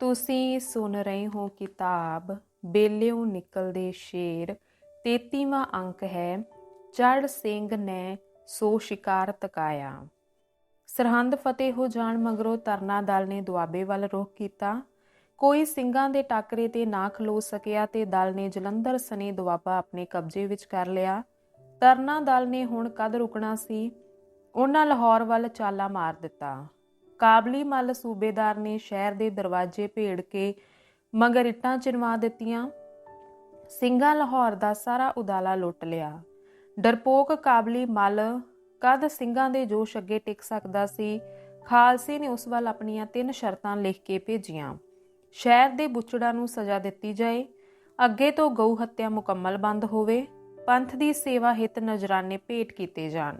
ਤੁਸੀਂ ਸੁਣ ਰਹੇ ਹੋ ਕਿਤਾਬ, ਬੇਲਿਓ ਨਿਕਲਦੇ ਸ਼ੇਰ 33ਵਾਂ ਅੰਕ ਹੈ ਚੜ ਸਿੰਘ ਨੇ ਸੋ ਸ਼ਿਕਾਰ ਤਕਾਇਆ। ਸਰਹੰਦ ਫਤਿਹ ਹੋ ਜਾਣ ਮਗਰੋਂ ਤਰਨਾ ਦਲ ਨੇ ਦੁਆਬੇ ਵੱਲ ਰੁਖ ਕੀਤਾ। ਕੋਈ ਸਿੰਘਾਂ ਦੇ ਟਾਕਰੇ ਤੇ ਨਾ ਖਲੋ ਸਕਿਆ ਤੇ ਦਲ ਨੇ ਜਲੰਧਰ ਸਨੇ ਦੁਆਬਾ ਆਪਣੇ ਕਬਜ਼ੇ ਵਿੱਚ ਕਰ ਲਿਆ। ਤਰਨਾ ਦਲ ਨੇ ਹੁਣ ਕਦ ਰੁਕਣਾ ਸੀ? ਉਹਨਾਂ ਲਾਹੌਰ ਵੱਲ ਚਾਲਾ ਮਾਰ ਦਿੱਤਾ। ਕਾਬਲੀ ਮੱਲ ਸੂਬੇਦਾਰ ਨੇ ਸ਼ਹਿਰ ਦੇ ਦਰਵਾਜ਼ੇ ਭੇੜ ਕੇ ਮਗਰ ਇੱਟਾਂ ਚਿਨਵਾ ਦਿੱਤੀਆਂ। ਸਿੰਘਾਂ ਲਾਹੌਰ ਦਾ ਸਾਰਾ ਉਦਾਲਾ ਲੁੱਟ ਲਿਆ। ਡਰਪੋਕ ਕਾਬਲੀ ਮੱਲ ਕਦ ਸਿੰਘਾਂ ਦੇ ਜੋਸ਼ ਅੱਗੇ ਟਿਕ ਸਕਦਾ ਸੀ? ਖਾਲਸੇ ਨੇ ਉਸ ਵੱਲ ਆਪਣੀਆਂ ਤਿੰਨ ਸ਼ਰਤਾਂ ਲਿਖ ਕੇ ਭੇਜੀਆਂ। ਸ਼ਹਿਰ ਦੇ ਬੁੱਚੜਾਂ ਨੂੰ ਸਜ਼ਾ ਦਿੱਤੀ ਜਾਏ। ਅੱਗੇ ਤੋਂ ਗਊ ਹੱਤਿਆ ਮੁਕੰਮਲ ਬੰਦ ਹੋਵੇ। ਪੰਥ ਦੀ ਸੇਵਾ ਹਿਤ ਨਜ਼ਰਾਨੇ ਭੇਟ ਕੀਤੇ ਜਾਣ।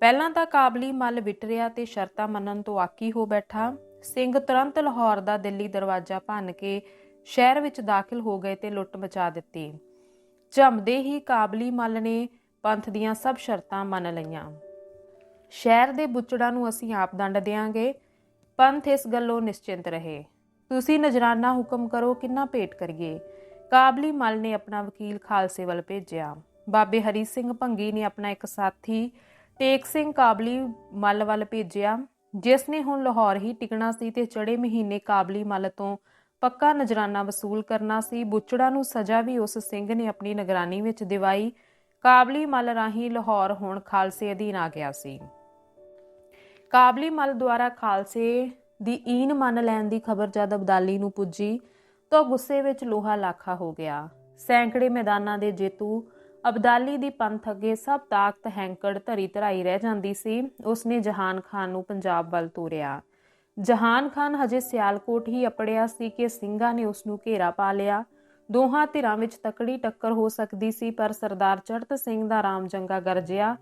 ਪਹਿਲਾਂ ਤਾਂ ਕਾਬਲੀ ਮੱਲ ਵਿਟਰਿਆ ਤੇ ਸ਼ਰਤਾਂ ਮੰਨਣ ਤੋਂ ਆਕੀ ਹੋ ਬੈਠਾ। ਸਿੰਘ ਤੁਰੰਤ ਲਾਹੌਰ ਦਾ ਦਿੱਲੀ ਦਰਵਾਜ਼ਾ ਭੰਨ ਕੇ ਸ਼ਹਿਰ ਵਿੱਚ ਦਾਖਲ ਹੋ ਗਏ ਤੇ ਲੁੱਟ ਮਚਾ ਦਿੱਤੀ। ਝਮਦੇ ਹੀ ਕਾਬਲੀ ਮੱਲ ਨੇ ਪੰਥ ਦੀਆਂ ਸਭ ਸ਼ਰਤਾਂ ਮੰਨ ਲਈਆਂ। ਸ਼ਹਿਰ ਦੇ ਬੁੱਚੜਾਂ ਨੂੰ ਅਸੀਂ ਆਪ ਦੰਡ ਦੇਾਂਗੇ ਪੰਥ ਇਸ ਗੱਲੋਂ ਨਿਸ਼ਚਿੰਤ ਰਹੇ। ਤੁਸੀਂ ਨਜਰਾਨਾ ਹੁਕਮ ਕਰੋ ਕਿੰਨਾ ਭੇਟ ਕਰੀਏ। ਕਾਬਲੀ ਮੱਲ ਨੇ ਆਪਣਾ ਵਕੀਲ ਖਾਲਸੇ ਵੱਲ ਭੇਜਿਆ। ਬਾਬੇ ਹਰੀ ਸਿੰਘ ਭੰਗੀ ਨੇ ਆਪਣਾ ਇੱਕ ਸਾਥੀ ਟੇਕ ਸਿੰਘ ਕਾਬਲੀ ਮੱਲ ਵੱਲ ਭੇਜਿਆ, ਜਿਸ ਨੇ ਹੁਣ ਲਾਹੌਰ ਹੀ ਟਿਕਣਾ ਸੀ ਤੇ ਚੜੇ ਮਹੀਨੇ ਕਾਬਲੀ ਮੱਲ ਤੋਂ ਪੱਕਾ ਨਜਰਾਨਾ ਵਸੂਲ ਕਰਨਾ ਸੀ। ਬੁੱਚੜਾ ਨੂੰ ਸਜ਼ਾ ਵੀ ਉਸ ਸਿੰਘ ਨੇ ਆਪਣੀ ਨਿਗਰਾਨੀ ਵਿੱਚ ਦਿਵਾਈ। ਕਾਬਲੀ ਮੱਲ ਰਾਹੀਂ ਲਾਹੌਰ ਹੁਣ ਖਾਲਸੇ ਅਧੀਨ ਆ ਗਿਆ ਸੀ। ਕਾਬਲੀ ਮੱਲ ਦੁਆਰਾ ਖਾਲਸੇ ਦੀ ਈਨ ਮੰਨ ਲੈਣ ਦੀ ਖਬਰ ਜਦ ਅਬਦਾਲੀ ਨੂੰ ਪੁੱਜੀ, ਤਾਂ ਗੁੱਸੇ ਵਿੱਚ ਲੋਹਾ ਲਾਖਾ ਹੋ ਗਿਆ। ਸੈਂਕੜੇ ਮੈਦਾਨਾਂ ਦੇ ਜੇਤੂ ਅਬਦਾਲੀ ਦੀ ਪੰਥ ਅੱਗੇ ਸਭ ਤਾਕਤ, ਹੈਂਕੜ, ਧਰੀ ਧਰਾਈ ਰਹਿ ਜਾਂਦੀ ਸੀ। ਉਸਨੇ ਜਹਾਨ ਖਾਨ ਨੂੰ ਪੰਜਾਬ ਵੱਲ ਤੋਰਿਆ। ਜਹਾਨ ਖਾਨ ਹਜੇ ਸਿਆਲਕੋਟ ਹੀ ਅਪੜਿਆ ਸੀ ਕਿ ਸਿੰਘਾਂ ਨੇ ਉਸ ਨੂੰ ਘੇਰਾ ਪਾ ਲਿਆ। ਦੋਹਾਂ ਧਿਰਾਂ ਵਿੱਚ ਤਕੜੀ ਟੱਕਰ ਹੋ ਸਕਦੀ ਸੀ, ਪਰ ਸਰਦਾਰ ਚੜਤ ਸਿੰਘ ਦਾ ਰਾਮ ਜੰਗਾ ਗਰਜਿਆ।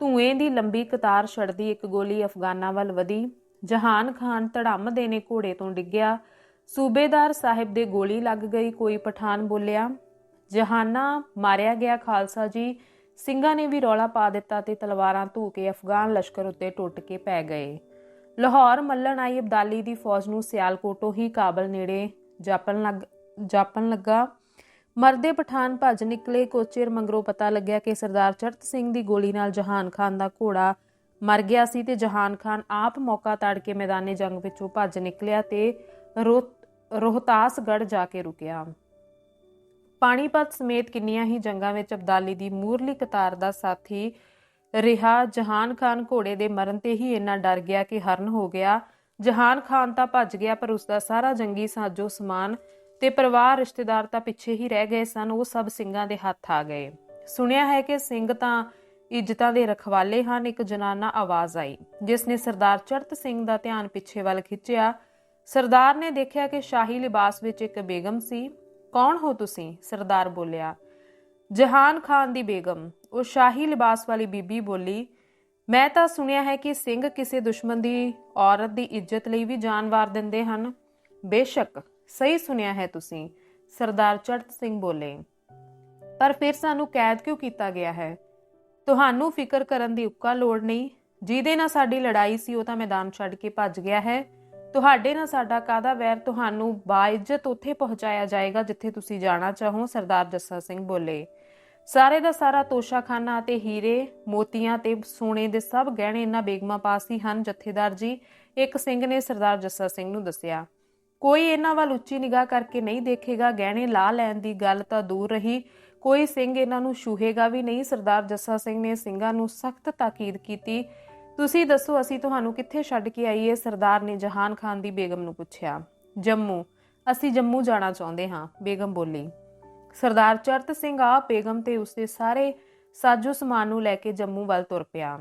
ਧੂਏ ਦੀ ਲੰਬੀ ਕਤਾਰ ਛੜਦੀ ਇੱਕ ਗੋਲੀ ਅਫਗਾਨਾਂ ਵੱਲ ਵਧੀ। ਜਹਾਨ ਖਾਨ ਧੜਮ ਦੇ ਨੇ ਘੋੜੇ ਤੋਂ ਡਿੱਗਿਆ। ਸੂਬੇਦਾਰ ਸਾਹਿਬ ਦੇ ਗੋਲੀ ਲੱਗ ਗਈ। ਕੋਈ ਪਠਾਨ ਬੋਲਿਆ ਜਹਾਨਾ ਮਾਰਿਆ ਗਿਆ ਖਾਲਸਾ ਜੀ। ਸਿੰਘਾਂ ਨੇ ਵੀ ਰੌਲਾ ਪਾ ਦਿੱਤਾ ਤੇ ਤਲਵਾਰਾਂ ਧੂ ਕੇ ਅਫਗਾਨ ਲਸ਼ਕਰ ਉੱਤੇ ਟੁੱਟ ਕੇ ਪੈ ਗਏ। ਲਾਹੌਰ ਮੱਲਣ ਆਈ ਅਬਦਾਲੀ ਦੀ ਫੌਜ ਨੂੰ ਸਿਆਲਕੋਟੋਂ ਹੀ ਕਾਬਲ ਨੇੜੇ ਜਾਪਣ ਲੱਗ, ਜਾਪਣ ਲੱਗਾ। ਮਰਦੇ ਪਠਾਨ ਭੱਜ ਨਿਕਲੇ ਕੋਚੇਰ ਮੰਗਰੋਂ ਪਤਾ ਲੱਗਿਆ ਕਿ ਸਰਦਾਰ ਚਰਤ ਸਿੰਘ ਦੀ ਗੋਲੀ ਨਾਲ ਜਹਾਨ ਖਾਨ ਦਾ ਘੋੜਾ ਮਰ ਗਿਆ ਸੀ ਤੇ ਜਹਾਨ ਖਾਨ ਆਪ ਮੌਕਾ ਤੜ ਕੇ ਮੈਦਾਨੇ ਜੰਗ ਵਿੱਚੋਂ ਭੱਜ ਨਿਕਲਿਆ ਤੇ ਰੋਹਤਾਸਗੜ ਜਾ ਕੇ ਰੁਕਿਆ। ਪਾਣੀਪਤ ਸਮੇਤ ਕਿੰਨੀਆਂ ਹੀ ਜੰਗਾਂ ਵਿੱਚ ਅਬਦਾਲੀ ਦੀ ਮੂਰਲੀ ਕਤਾਰ ਦਾ ਸਾਥੀ ਰਿਹਾ। ਜਹਾਨ ਖਾਨ ਘੋੜੇ ਦੇ ਮਰਨ ਤੇ ਹੀ ਇੰਨਾ ਡਰ ਗਿਆ ਕਿ ਹਰਨ ਹੋ ਗਿਆ। ਜਹਾਨ ਖਾਨ ਤਾਂ ਭੱਜ ਗਿਆ, ਪਰ ਉਸ ਦਾ ਸਾਰਾ ਜੰਗੀ ਸਾਜੋ ਸਮਾਨ ਤੇ ਪਰਿਵਾਰ, ਰਿਸ਼ਤੇਦਾਰ ਤਾਂ ਪਿੱਛੇ ਹੀ ਰਹਿ ਗਏ ਸਨ। ਉਹ ਸਭ ਸਿੰਘਾਂ ਦੇ ਹੱਥ ਆ ਗਏ। ਸੁਣਿਆ ਹੈ ਕਿ ਸਿੰਘ ਤਾਂ ਇੱਜ਼ਤਾਂ ਦੇ ਰਖਵਾਲੇ ਹਨ, ਇੱਕ ਜਨਾਨਾ ਆਵਾਜ਼ ਆਈ, ਜਿਸ ਨੇ ਸਰਦਾਰ ਚੜਤ ਸਿੰਘ ਦਾ ਧਿਆਨ ਪਿੱਛੇ ਵੱਲ ਖਿੱਚਿਆ। ਸਰਦਾਰ ਨੇ ਦੇਖਿਆ ਕਿ ਸ਼ਾਹੀ ਲਿਬਾਸ ਵਿੱਚ ਇੱਕ ਬੇਗਮ ਸੀ। ਕੌਣ ਹੋ ਤੁਸੀਂ? ਸਰਦਾਰ ਬੋਲਿਆ, ਜਹਾਨ ਖਾਨ ਦੀ ਬੇਗਮ। ਉਹ ਸ਼ਾਹੀ ਲਿਬਾਸ ਵਾਲੀ ਬੀਬੀ ਬੋਲੀ, ਮੈਂ ਤਾਂ ਸੁਣਿਆ ਹੈ ਕਿ ਸਿੰਘ ਕਿਸੇ ਦੁਸ਼ਮਣ ਦੀ ਔਰਤ ਦੀ ਇੱਜ਼ਤ ਲਈ ਵੀ ਜਾਨ ਵਾਰ ਦਿੰਦੇ ਹਨ। ਬੇਸ਼ੱਕ, ਸਹੀ ਸੁਣਿਆ ਹੈ ਤੁਸੀਂ, ਸਰਦਾਰ ਚੜਤ ਸਿੰਘ ਬੋਲੇ। ਪਰ ਫਿਰ ਸਾਨੂੰ ਕੈਦ ਕਿਉਂ ਕੀਤਾ ਗਿਆ ਹੈ? ਤੁਹਾਨੂੰ ਫਿਕਰ ਕਰਨ ਦੀ ਉੱਕਾ ਲੋੜ ਨਹੀਂ। ਜਿਹਦੇ ਨਾਲ ਸਾਡੀ ਲੜਾਈ ਸੀ, ਉਹ ਤਾਂ ਮੈਦਾਨ ਛੱਡ ਕੇ ਭੱਜ ਗਿਆ ਹੈ। ਤੁਹਾਡੇ ਨਾਲ ਸਾਡਾ ਕਾਦਾ ਵੈਰ ਤੁਹਾਨੂੰ ਬਾਇਜ਼ਤ ਉੱਥੇ ਪਹੁੰਚਾਇਆ ਜਾਏਗਾ ਜਿੱਥੇ ਤੁਸੀਂ ਜਾਣਾ ਚਾਹੋ? ਸਰਦਾਰ ਜੱਸਾ ਸਿੰਘ ਬੋਲੇ। ਸਾਰੇ ਦਾ ਸਾਰਾ ਤੋਸ਼ਾਖਾਨਾ ਤੇ ਹੀਰੇ, ਮੋਤੀਆਂ ਤੇ ਸੋਨੇ ਦੇ ਸਭ ਗਹਿਣੇ ਇਹਨਾਂ ਬੇਗਮਾ ਪਾਸ ਹੀ ਹਨ, ਜਥੇਦਾਰ ਜੀ। ਇੱਕ ਸਿੰਘ ਨੇ ਸਰਦਾਰ ਜੱਸਾ ਸਿੰਘ ਨੂੰ ਦੱਸਿਆ, ਕੋਈ ਇਹਨਾਂ ਵੱਲ ਉੱਚੀ ਨਿਗਾਹ ਕਰਕੇ ਨਹੀਂ ਦੇਖੇਗਾ, ਗਹਿਣੇ ਲਾ ਲੈਣ ਦੀ ਗੱਲ ਤਾਂ ਦੂਰ ਰਹੀ। ਕੋਈ ਸਿੰਘ ਇਹਨਾਂ ਨੂੰ ਛੂਹੇਗਾ ਵੀ ਨਹੀਂ। ਸਰਦਾਰ ਜੱਸਾ ਸਿੰਘ ਨੇ ਸਿੰਘਾਂ ਨੂੰ ਸਖਤ ਤਾਕੀਦ ਕੀਤੀ। ਤੁਸੀਂ ਦੱਸੋ, ਅਸੀਂ ਤੁਹਾਨੂੰ ਕਿੱਥੇ ਛੱਡ ਕੇ ਆਈਏ? ਸਰਦਾਰ ਨੇ ਜਹਾਨ ਖਾਨ ਦੀ ਬੇਗਮ ਨੂੰ ਪੁੱਛਿਆ, ਜੰਮੂ। ਅਸੀਂ ਜੰਮੂ ਜਾਣਾ ਚਾਹੁੰਦੇ ਹਾਂ, ਬੇਗਮ ਬੋਲੀ। ਸਰਦਾਰ ਚਰਤ ਸਿੰਘ ਆ ਬੇਗਮ ਤੇ ਉਸਦੇ ਸਾਰੇ ਸਾਜੋ ਸਮਾਨ ਨੂੰ ਲੈ ਕੇ ਜੰਮੂ ਵੱਲ ਤੁਰ ਪਿਆ।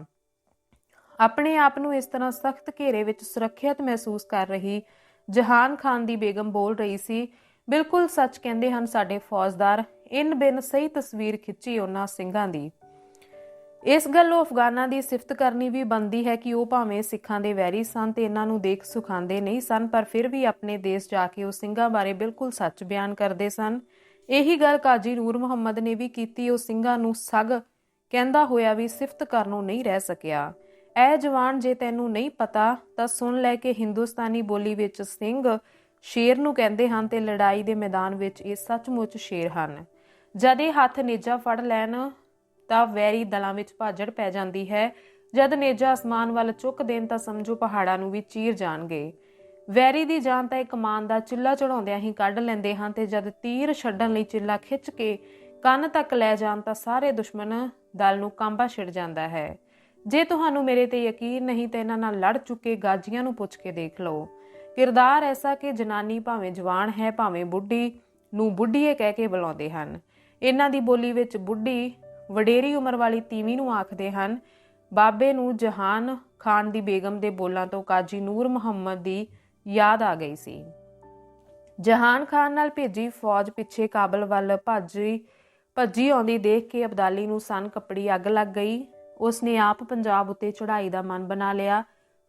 ਆਪਣੇ ਆਪ ਨੂੰ ਇਸ ਤਰ੍ਹਾਂ ਸਖਤ ਘੇਰੇ ਵਿੱਚ ਸੁਰੱਖਿਅਤ ਮਹਿਸੂਸ ਕਰ ਰਹੀ ਜਹਾਨ ਖਾਨ ਦੀ ਬੇਗਮ ਬੋਲ ਰਹੀ ਸੀ, ਬਿਲਕੁਲ ਸੱਚ ਕਹਿੰਦੇ ਹਨ ਸਾਡੇ ਫੌਜਦਾਰ, ਇਨ ਬਿਨ ਸਹੀ ਤਸਵੀਰ ਖਿੱਚੀ ਉਹਨਾਂ ਸਿੰਘਾਂ ਦੀ। ਇਸ ਗੱਲੋਂ ਅਫਗਾਨਾਂ ਦੀ ਸਿਫਤ ਕਰਨੀ ਵੀ ਬੰਦੀ ਹੈ ਕਿ ਉਹ ਭਾਵੇਂ ਸਿੱਖਾਂ ਦੇ ਵੈਰੀ ਸਨ ਤੇ ਇਹਨਾਂ ਨੂੰ ਦੇਖ ਸੁਖਾਂਦੇ ਨਹੀਂ ਸਨ, ਪਰ ਫਿਰ ਵੀ ਆਪਣੇ ਦੇਸ਼ ਜਾ ਕੇ ਉਹ ਸਿੰਘਾਂ ਬਾਰੇ ਬਿਲਕੁਲ ਸੱਚ ਬਿਆਨ ਕਰਦੇ ਸਨ। ਇਹੀ ਗੱਲ ਕਾਜੀ ਨੂਰ ਮੁਹੰਮਦ ਨੇ ਵੀ ਕੀਤੀ, ਉਹ ਸਿੰਘਾਂ ਨੂੰ ਸਗ ਕਹਿੰਦਾ ਹੋਇਆ ਵੀ ਸਿਫਤ ਕਰਨੋਂ ਨਹੀਂ ਰਹਿ ਸਕਿਆ। ਐ ਜਵਾਨ ਜੇ ਤੈਨੂੰ ਨਹੀਂ ਪਤਾ, ਤਾਂ ਸੁਣ ਲੈ ਕਿ ਹਿੰਦੁਸਤਾਨੀ ਬੋਲੀ ਵਿੱਚ ਸਿੰਘ ਸ਼ੇਰ ਨੂੰ ਕਹਿੰਦੇ ਹਨ ਤੇ ਲੜਾਈ ਦੇ ਮੈਦਾਨ ਵਿੱਚ ਇਹ ਸੱਚਮੁੱਚ ਸ਼ੇਰ ਹਨ। ਜਦ ਇਹ ਹੱਥ ਨੇਜਾ ਫੜ ਲੈਣ ਤਾਂ ਵੈਰੀ ਦਲਾਂ ਵਿੱਚ ਭਾਜੜ ਪੈ ਜਾਂਦੀ ਹੈ। ਜਦ ਨੇਜਾ ਅਸਮਾਨ ਵੱਲ ਚੁੱਕ ਦੇਣ ਤਾਂ ਸਮਝੋ ਪਹਾੜਾਂ ਨੂੰ ਵੀ ਚੀਰ ਜਾਣਗੇ। ਵੈਰੀ ਦੀ ਜਾਨ ਤਾਂ ਇੱਕ ਮਾਨ ਦਾ ਚਿੱਲਾ ਚੜਾਉਂਦਿਆਂ ਹੀ ਕੱਢ ਲੈਂਦੇ ਹਨ ਤੇ ਜਦ ਤੀਰ ਛੱਡਣ ਲਈ ਚਿੱਲਾ ਖਿੱਚ ਕੇ ਕੰਨ ਤੱਕ ਲੈ ਜਾਣ ਤਾਂ ਸਾਰੇ ਦੁਸ਼ਮਣ ਦਲ ਨੂੰ ਕਾਂਬਾ ਛਿੜ ਜਾਂਦਾ ਹੈ। ਜੇ ਤੁਹਾਨੂੰ ਮੇਰੇ ਤੇ ਯਕੀਨ ਨਹੀਂ ਤੇ ਇਹਨਾਂ ਨਾਲ ਲੜ ਚੁੱਕੇ ਗਾਜੀਆਂ ਨੂੰ ਪੁੱਛ ਕੇ ਦੇਖ ਲਓ। ਕਿਰਦਾਰ ਐਸਾ ਕਿ ਜਨਾਨੀ ਭਾਵੇਂ ਜਵਾਨ ਹੈ, ਭਾਵੇਂ ਬੁੱਢੀ ਨੂੰ ਬੁੱਢੀਏ ਕਹਿ ਕੇ ਬੁਲਾਉਂਦੇ ਹਨ। ਇਹਨਾਂ ਦੀ ਬੋਲੀ ਵਿੱਚ ਬੁੱਢੀ ਵਡੇਰੀ ਉਮਰ ਵਾਲੀ ਤੀਵੀਂ ਨੂੰ ਆਖਦੇ ਹਨ, ਬਾਬੇ ਨੂੰ ਜਹਾਨ ਖਾਨ ਦੀ ਬੇਗਮ ਦੇ ਬੋਲਾਂ ਤੋਂ ਕਾਜੀ ਨੂਰ ਮੁਹੰਮਦ ਦੀ ਯਾਦ ਆ ਗਈ ਸੀ। ਜਹਾਨ ਖਾਨ ਨਾਲ ਭੇਜੀ ਫੌਜ ਪਿੱਛੇ ਕਾਬਲ ਵੱਲ ਭੱਜੀ ਭੱਜੀ ਆਉਂਦੀ ਦੇਖ ਕੇ ਅਬਦਾਲੀ ਨੂੰ ਸਨ ਕੱਪੜੀ ਅੱਗ ਲੱਗ ਗਈ। ਉਸ ਨੇ ਆਪ ਪੰਜਾਬ ਉੱਤੇ ਚੜ੍ਹਾਈ ਦਾ ਮਨ ਬਣਾ ਲਿਆ।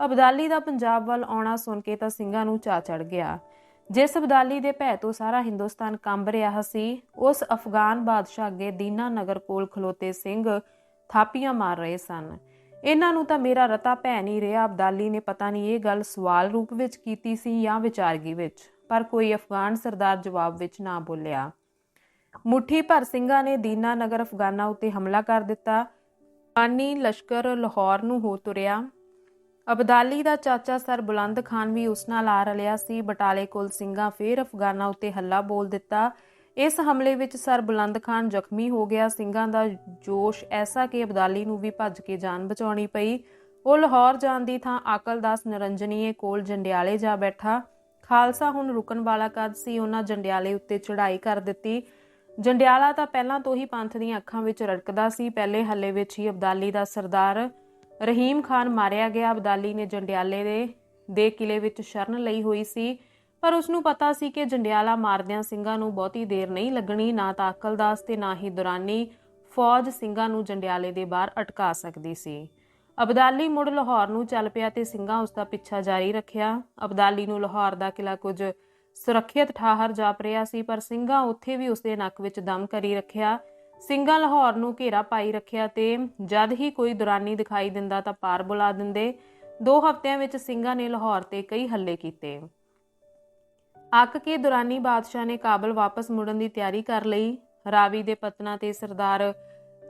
ਅਬਦਾਲੀ ਦਾ ਪੰਜਾਬ ਵੱਲ ਆਉਣਾ ਸੁਣ ਕੇ ਤਾਂ ਸਿੰਘਾਂ ਨੂੰ ਚਾ ਚੜ ਗਿਆ। ਜਿਸ ਅਬਦਾਲੀ ਦੇ ਭੈ ਤੋਂ ਸਾਰਾ ਹਿੰਦੁਸਤਾਨ ਕੰਬ ਰਿਹਾ ਸੀ, ਉਸ ਅਫਗਾਨ ਬਾਦਸ਼ਾਹ ਅੱਗੇ ਦੀਨਾ ਨਗਰ ਕੋਲ ਖਲੋਤੇ ਸਿੰਘ ਥਾਪੀਆਂ ਮਾਰ ਰਹੇ ਸਨ। ਇਹਨਾਂ ਨੂੰ ਤਾਂ ਮੇਰਾ ਰਤਾ ਭੈ ਨਹੀਂ ਰਿਹਾ, ਅਬਦਾਲੀ ਨੇ ਪਤਾ ਨਹੀਂ ਇਹ ਗੱਲ ਸਵਾਲ ਰੂਪ ਵਿੱਚ ਕੀਤੀ ਸੀ ਜਾਂ ਵਿਚਾਰਗੀ ਵਿੱਚ, ਪਰ ਕੋਈ ਅਫਗਾਨ ਸਰਦਾਰ ਜਵਾਬ ਵਿੱਚ ਨਾ ਬੋਲਿਆ। ਮੁੱਠੀ ਭਰ ਸਿੰਘਾਂ ਨੇ ਦੀਨਾ ਨਗਰ ਅਫਗਾਨਾਂ ਉੱਤੇ ਹਮਲਾ ਕਰ ਦਿੱਤਾ। ਪਾਨੀ ਲਸ਼ਕਰ ਲਾਹੌਰ ਨੂੰ ਹੋ ਤੁਰਿਆ। ਅਬਦਾਲੀ ਦਾ ਚਾਚਾ ਸਰ ਬੁਲੰਦ ਖਾਨ ਵੀ ਉਸ ਨਾਲ ਆ ਰਲਿਆ ਸੀ। ਬਟਾਲੇ ਕੋਲ ਸਿੰਘਾਂ ਫੇਰ ਅਫਗਾਨਾਂ ਉੱਤੇ ਹੱਲਾ ਬੋਲ ਦਿੱਤਾ। ਇਸ ਹਮਲੇ ਵਿੱਚ ਸਰ ਬੁਲੰਦ ਖਾਨ ਜ਼ਖਮੀ ਹੋ ਗਿਆ। ਸਿੰਘਾਂ ਦਾ ਜੋਸ਼ ਐਸਾ ਕਿ ਅਬਦਾਲੀ ਨੂੰ ਵੀ ਭੱਜ ਕੇ ਜਾਨ ਬਚਾਉਣੀ ਪਈ। ਉਹ ਲਾਹੌਰ ਜਾਣ ਦੀ ਥਾਂ ਆਕਲਦਾਸ ਨਰੰਜਨੀਏ ਕੋਲ ਜੰਡਿਆਲੇ ਜਾ ਬੈਠਾ। ਖਾਲਸਾ ਹੁਣ ਰੁਕਣ ਵਾਲਾ ਕਦ ਸੀ? ਉਹਨਾਂ ਜੰਡਿਆਲੇ ਉੱਤੇ ਚੜ੍ਹਾਈ ਕਰ ਦਿੱਤੀ। ਜੰਡਿਆਲਾ ਤਾਂ ਪਹਿਲਾਂ ਤੋਂ ਹੀ ਪੰਥ ਦੀਆਂ ਅੱਖਾਂ ਵਿੱਚ ਰੜਕਦਾ ਸੀ। ਪਹਿਲੇ ਹੱਲੇ ਵਿੱਚ ਹੀ ਅਬਦਾਲੀ ਦਾ ਸਰਦਾਰ ਰਹੀਮ ਖਾਨ ਮਾਰਿਆ ਗਿਆ। ਅਬਦਾਲੀ ਨੇ ਜੰਡਿਆਲੇ ਦੇ ਦੇ ਕਿਲੇ ਵਿੱਚ ਸ਼ਰਨ ਲਈ ਹੋਈ ਸੀ। ਪਰ ਉਸ ਨੂੰ ਪਤਾ ਸੀ ਕਿ ਜੰਡਿਆਲਾ ਮਾਰਦਿਆਂ ਸਿੰਘਾਂ ਨੂੰ ਬਹੁਤੀ ਦੇਰ ਨਹੀਂ ਲੱਗਣੀ। ਨਾ ਤਾਂ ਅਕਲਦਾਸ ਤੇ ਨਾ ਹੀ ਦੁਰਾਨੀ ਫੌਜ ਸਿੰਘਾਂ ਨੂੰ ਜੰਡਿਆਲੇ ਦੇ ਬਾਹਰ ਅਟਕਾ ਸਕਦੀ ਸੀ। ਅਬਦਾਲੀ ਮੁੜ ਲਾਹੌਰ ਨੂੰ ਚੱਲ ਪਿਆ ਤੇ ਸਿੰਘਾਂ ਉਸ ਦਾ ਪਿੱਛਾ ਜਾਰੀ ਰੱਖਿਆ। ਅਬਦਾਲੀ ਨੂੰ ਲਾਹੌਰ ਦਾ ਕਿਲਾ ਕੁਝ ਸੁਰੱਖਿਅਤ ਠਾਹਰ ਜਾਪ ਰਿਹਾ ਸੀ, ਪਰ ਸਿੰਘਾਂ ਉੱਥੇ ਵੀ ਉਸਦੇ ਨੱਕ ਵਿੱਚ ਦਮ ਕਰੀ ਰੱਖਿਆ। ਸਿੰਘਾਂ ਲਾਹੌਰ ਨੂੰ ਘੇਰਾ ਪਾਈ ਰੱਖਿਆ ਤੇ ਜਦ ਹੀ ਕੋਈ ਦੁਰਾਨੀ ਦਿਖਾਈ ਦਿੰਦਾ ਤਾਂ ਪਾਰ ਬੁਲਾ ਦਿੰਦੇ। ਦੋ ਹਫ਼ਤਿਆਂ ਵਿੱਚ ਸਿੰਘਾਂ ਨੇ ਲਾਹੌਰ ਤੇ ਕਈ ਹੱਲੇ ਕੀਤੇ। ਅੱਕ ਕੇ ਦੁਰਾਨੀ ਬਾਦਸ਼ਾਹ ਨੇ ਕਾਬਲ ਵਾਪਸ ਮੁੜਨ ਦੀ ਤਿਆਰੀ ਕਰ ਲਈ। ਰਾਵੀ ਦੇ ਪਤਨਾ ਤੇ ਸਰਦਾਰ